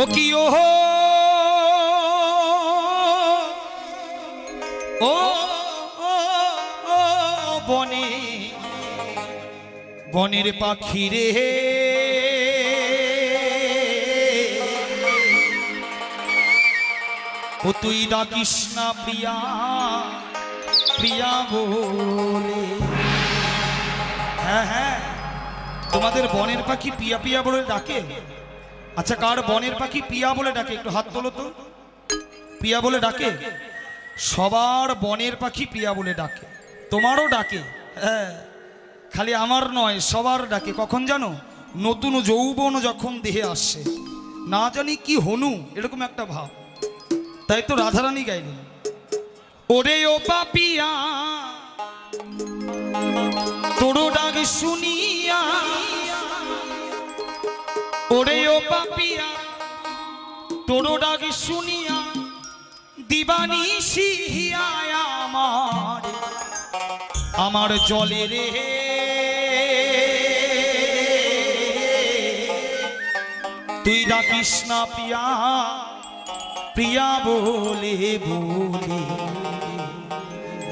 ও কি ও, বনে, বনের পাখি রে। ও তুই ডাকিস না প্রিয়া প্রিয়া বলে। হ্যাঁ হ্যাঁ তোমাদের বনের পাখি পিয়া পিয়া বলে ডাকে? আচ্ছা কার বনের পাখি পিয়া বলে ডাকে? একটু হাত তোলো তো। পিয়া বলে ডাকে? সবার বনের পাখি পিয়া বলে ডাকে। তোমারও ডাকে? হ্যাঁ। খালি আমার নয়, সবার ডাকে। কখন জানো? নতুন যৌবন যখন দেহে আসছে না জানি কি হনু, এরকম একটা ভাব। তাই তো রাধারানী গাইলেন। ওরে ও পাপিয়া তোরো ডাক শুনিয়া ওরে ও পাপিয়া তোরো ডাক শুনিয়া দিবানি সিহিয়ায় আমার আমার জলে রে। তুই ডাকিস না প্রিয়া প্রিয়া বলে বলে।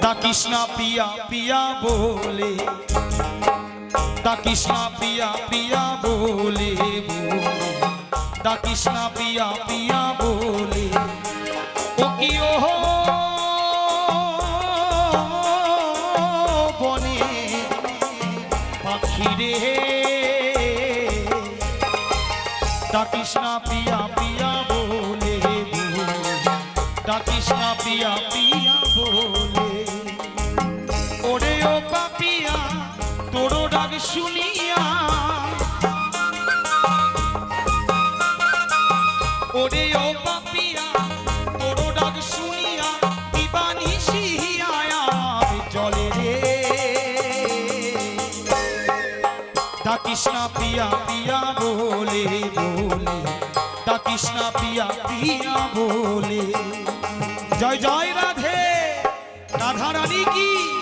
ডাকিস না প্রিয়া প্রিয়া বলে ডাকিস না প্রিয়া প্রিয়া বলে ডাকিস না প্রিয়া প্রিয়া বলে ও কি ও বনে পাখি রে। ডাকিস না প্রিয়া প্রিয়া বলে বলে ডাকিস না প্রিয়া শুনিয়া। ওরে ও পাপিয়া, তোরো ডাক শুনিয়া, দিবানি সিহিয়া জলে রে। ডাকিস না পিয়া পিয়া বলে বলে। ডাকিস না পিয়া পিয়া বলে। জয় জয় রাধে রাধা কি?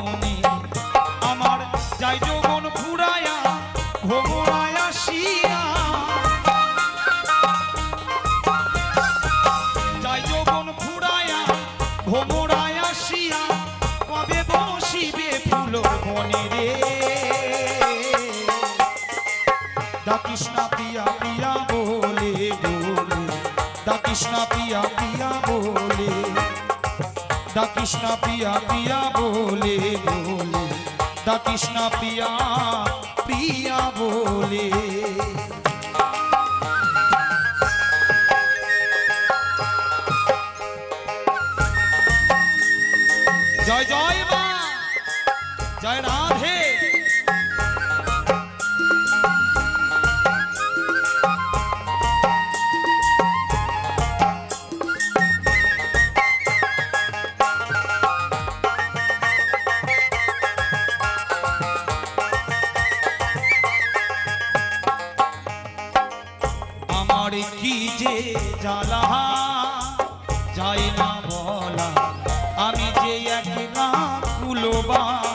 পিয়া বলে বলে। দা না পিয়া পিয়া বলে। দা না পিয়া পিয়া বলে বলে। দা না পিয়া প্রিয়া বলে। জ্বালা যায় না বলা আমি যে একলা কুলোবালা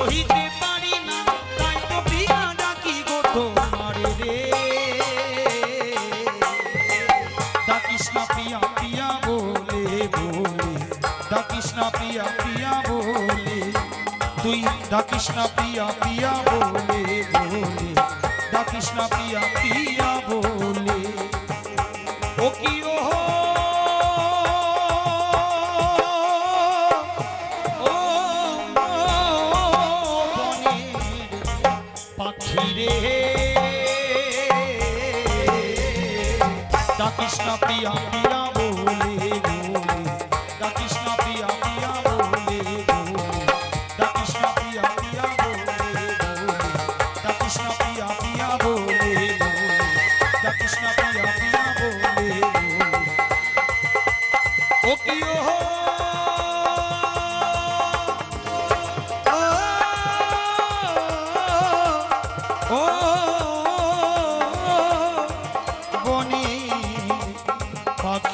সহিতে না তাই দা কৃষ্ণ প্রিয়া প্রিয়া বলে বলে। দা কৃষ্ণ প্রিয়া প্রিয়া বলে। कृष्ण प्रिया प्रिया बोले।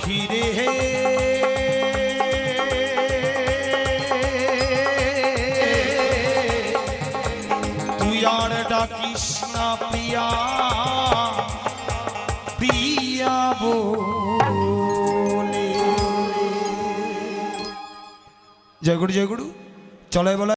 পাখিরে হে। তুই আর ডাকিস না প্রিয়া প্রিয়া জয় গুরু জয় গুরু চলে বলে